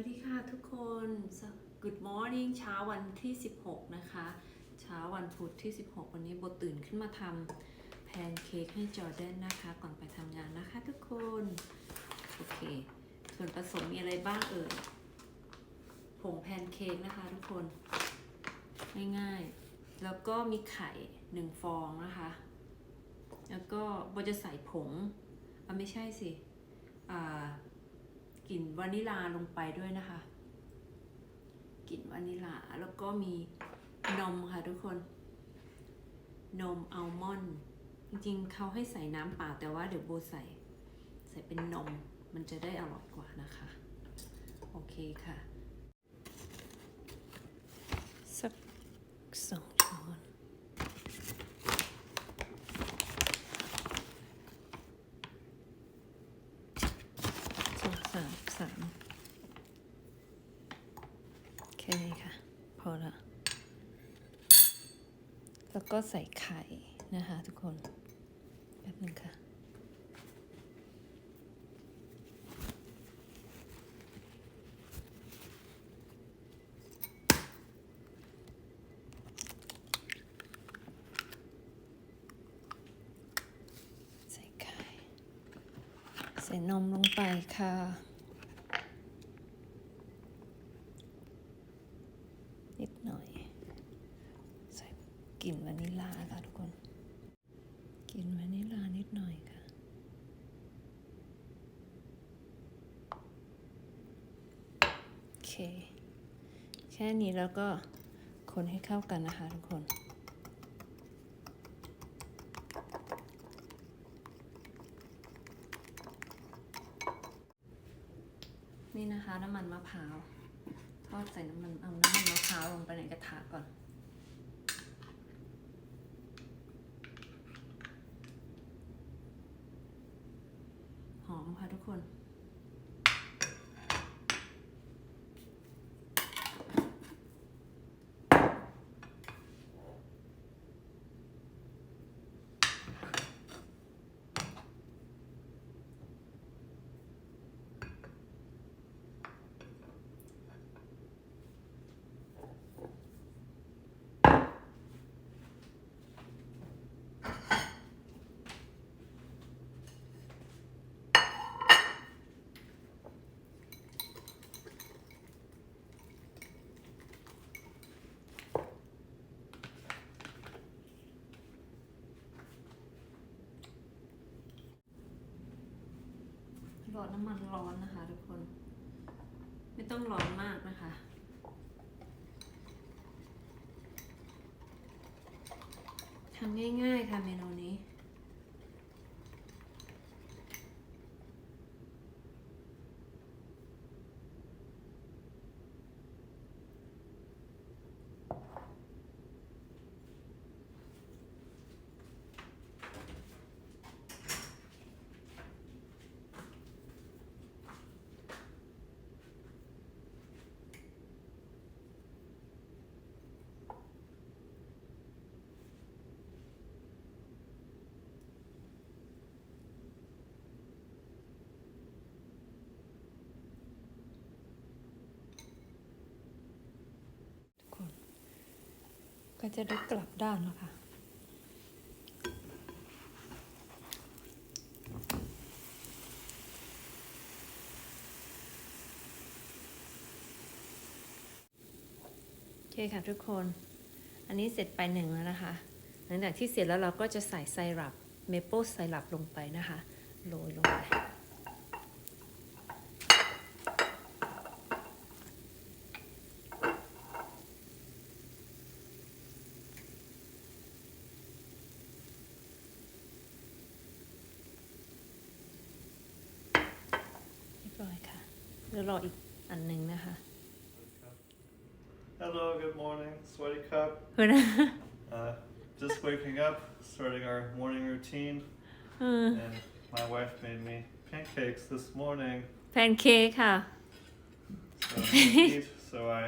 วัสดีค่ะทุกคน Good morning เช้าวันที่ 16 นะคะ เช้าวันพุธที่ 16 วันนี้โบตื่นขึ้นมาทำแพนเค้กให้จอร์แดนนะคะ ก่อนไปทำงานนะคะทุกคน โอเค ส่วนผสมมีอะไรบ้างเอ่ย ผงแพนเค้กนะคะทุกคน ง่ายๆ แล้วก็มีไข่หนึ่งฟองนะคะ แล้วก็โบจะใส่ผงอะไม่ใช่สิ อ่า กลิ่นวานิลาลงไปด้วยนะคะ กลิ่นวานิลาแล้วก็มีนมค่ะทุกคน นมอัลมอนด์จริงๆเขาให้ใส่น้ำเปล่าแต่ว่าเดี๋ยวโบใส่ ใส่เป็นนมมันจะได้อร่อยกว่านะคะ โอเคค่ะสักสองช้อน สองสามสาม โอเคค่ะ พอละแล้วก็ใส่ไข่นะคะทุกคน แป๊บหนึงค่ะ ใส่ไข่ ใส่นมลงไปค่ะ นิดหน่อย ใส่กลิ่นวานิลลาค่ะทุกคน กลิ่นวานิลลานิดหน่อยค่ะ โอเค แค่นี้แล้วก็คนให้เข้ากันนะคะทุกคน นี่นะคะน้ำมันมะพร้าวทอดใส่น้ำมันเอาน้ำมันมะพร้าวลงไปในกระทะก่อนหอมค่ะทุกคน รอน้ำมันร้อนนะคะ ทุกคน ไม่ต้องร้อนมากนะคะทำง่ายๆค่ะเมนูนี้ ก็จะได้กลับด้านแล้วค่ะ โอเคค่ะทุกคน อันนี้เสร็จไปหนึ่งแล้วนะคะ หลังจากที่เสร็จแล้วเราก็จะใส่ไซรัปเมเปิลไซรัปลงไปนะคะ โรยลงไป รียบร้อยค่ะเดี๋ยวรออีกอันหนึ่งนะคะ Hello, good morning. Sweaty Cup. เพื่อนนะ Uh, just waking up, starting our morning routine, เออ and my wife made me pancakes this morning. แพนเค้กค่ะ So, I'm gonna eat, so I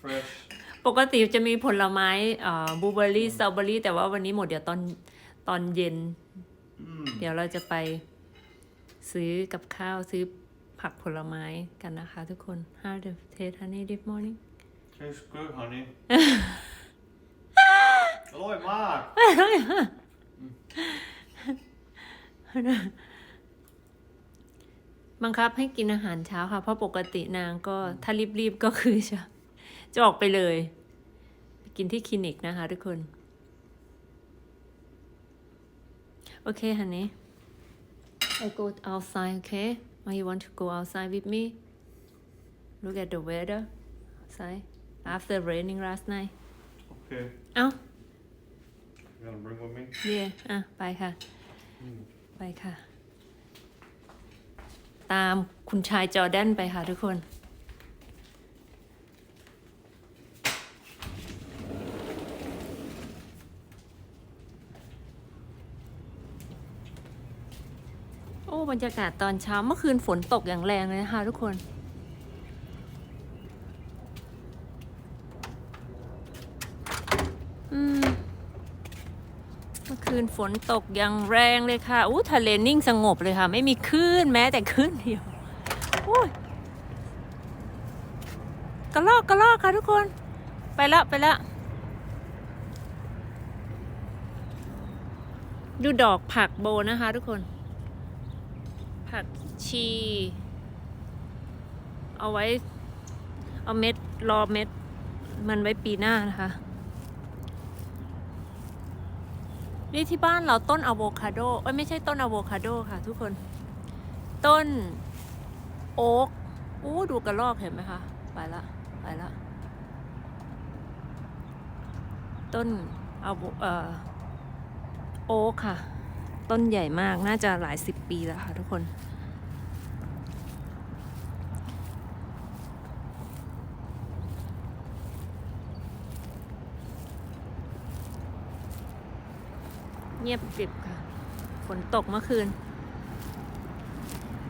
fresh. ปกติจะมีผลไม้เอ่อบลูเบอร์รี่สตรอเบอรี่แต่ว่าวันนี้หมดเดี๋ยวตอนตอนเย็น Mm. เดี๋ยวเราจะไปซื้อกับข้าวซื้อ ผักผลไม้กันนะคะทุกคน How the taste honey this morning Tastes good, honey. อร่อยมาก บังคับให้กินอาหารเช้าค่ะ เพราะปกตินางก็ถ้ารีบๆก็คือจะจะออกไปเลย ไปกินที่คลินิกนะคะทุกคน โอเคฮันนี่ I go outside okay why you want to go outside with me look at the weather outside after raining last night Okay. เอ้า You gonna bring with me? เย่อะ ไปค่ะ ไปค่ะ ตามคุณชายจอร์แดนไปค่ะทุกคน บรรยากาศตอนเช้าเมื่อคืนฝนตกอย่างแรงเลยนะคะทุกคน อืม เมื่อคืนฝนตกอย่างแรงเลยค่ะ อู้ทะเลนิ่งสงบเลยค่ะ ไม่มีคลื่นแม้แต่คลื่นเดียวโอ้ยกระลอกกระลอกค่ะทุกคน ไปละไปละดูดอกผักโบนะคะทุกคน ผักชี เอาไว้ เอาเม็ด รอเม็ด มันไว้ปีหน้านะคะ นี่ที่บ้านเราต้นอะโวคาโดเอ้ยไม่ใช่ต้นอะโวคาโดค่ะทุกคน ต้น โอ๊กอู้ดูกระรอกเห็นไหมคะ ไปละไปละ ต้นอะโวเอ่อโอ๊กค่ะ ต้นใหญ่มากน่าจะหลายสิบปีแล้วค่ะทุกคน เงียบกริบค่ะ ฝนตกเมื่อคืน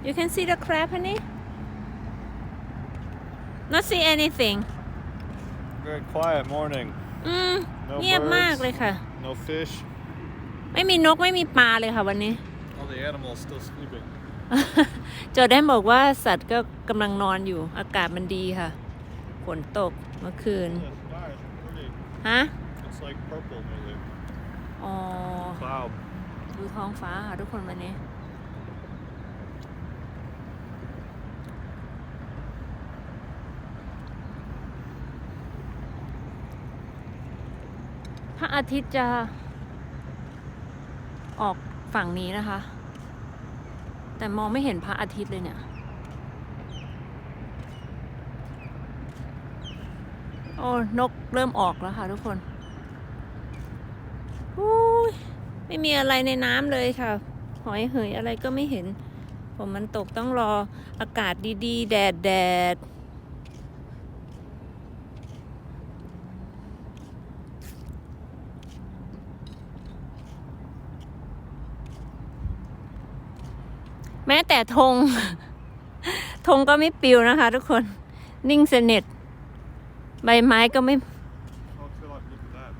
you can see the crab honey not see anything Very quiet morning. อืม No เงียบมาก birds. เลยค่ะ No fish. ไม่มีนกไม่มีปลาเลยค่ะวันนี้ All the animals still sleeping. จอแดนบอกว่าสัตว์ก็กำลังนอนอยู่ อากาศมันดีค่ะ ฝนตกเมื่อคืน The sky is pretty. ฮะ It's like purple lately. อ๋อ Cloud. ดูท้องฟ้าค่ะทุกคนวันนี้ พระอาทิตย์จะ ออกฝั่งนี้นะคะ แต่มองไม่เห็นพระอาทิตย์เลยเนี่ย โอ้ นกเริ่มออกแล้วค่ะทุกคนอุ้ยไม่มีอะไรในน้ำเลยค่ะ หอยเหยอะไรก็ไม่เห็น ผมมันตกต้องรออากาศดีๆ แดดแดด แม้แต่ธงธงก็ไม่ปลิวนะคะทุกคนนิ่งเสน็จใบไม้ก็ไม่ Oh, feel like look at that.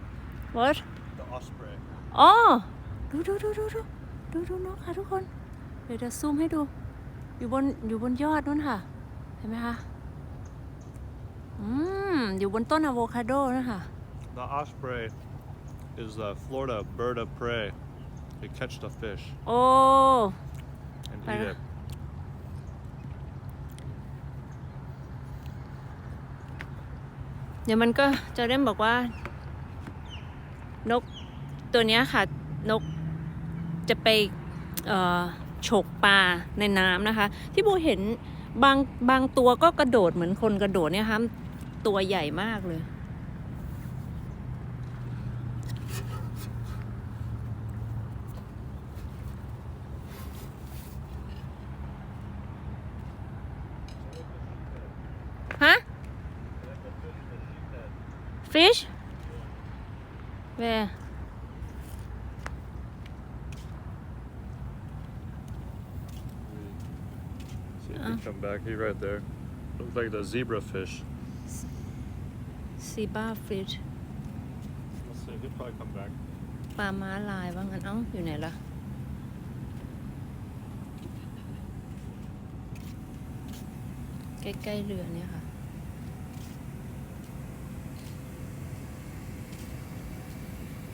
what The osprey. อ๋อดูดูดูดูดูดูดูนกค่ะทุกคน เดี๋ยวจะซูมให้ดู อยู่บนอยู่บนยอดนู้นค่ะ เห็นไหมคะอืมอยู่บนต้นอะโวคาโดนะคะ The osprey is a Florida bird of prey. They catch the fish โอ้ and Para- eat it. เดี๋ยวมันก็จะเริ่มบอกว่า นกตัวเนี้ยค่ะ นกจะไปเอ่อฉกปลาในน้ำนะคะ ที่โบเห็นบางบางตัวก็กระโดดเหมือนคนกระโดดเนี่ยค่ะตัวใหญ่มากเลย fish where See if Uh. he come back. He right there. Looks like the zebra fish. zebra fish Let's see. He'll probably come back. ปลาม้าลายว่างั้นเอ้าอยู่ไหนล่ะ ใกล้ๆเรือเนี่ยค่ะ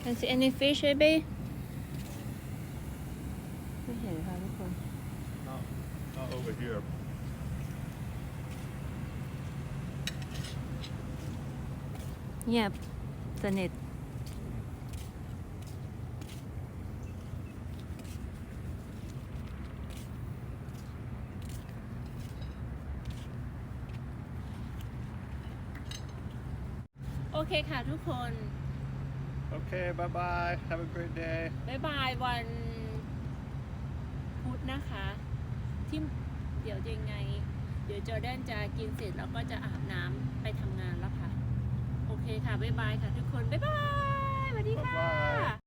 Can see any fish baby ไม่เห็นค่ะทุกคน Not, not over here. เงียบสนิท โอเคค่ะทุกคน Okay, bye bye. Have a great day. บ๊ายบายวันพุธนะคะ ที่เดี๋ยวยังไง เดี๋ยวจอร์แดนจะกินเสร็จแล้วก็จะอาบน้ำไปทำงานแล้วค่ะ โอเคค่ะ บ๊ายบายค่ะทุกคน บ๊ายบายสวัสดีค่ะ Bye bye.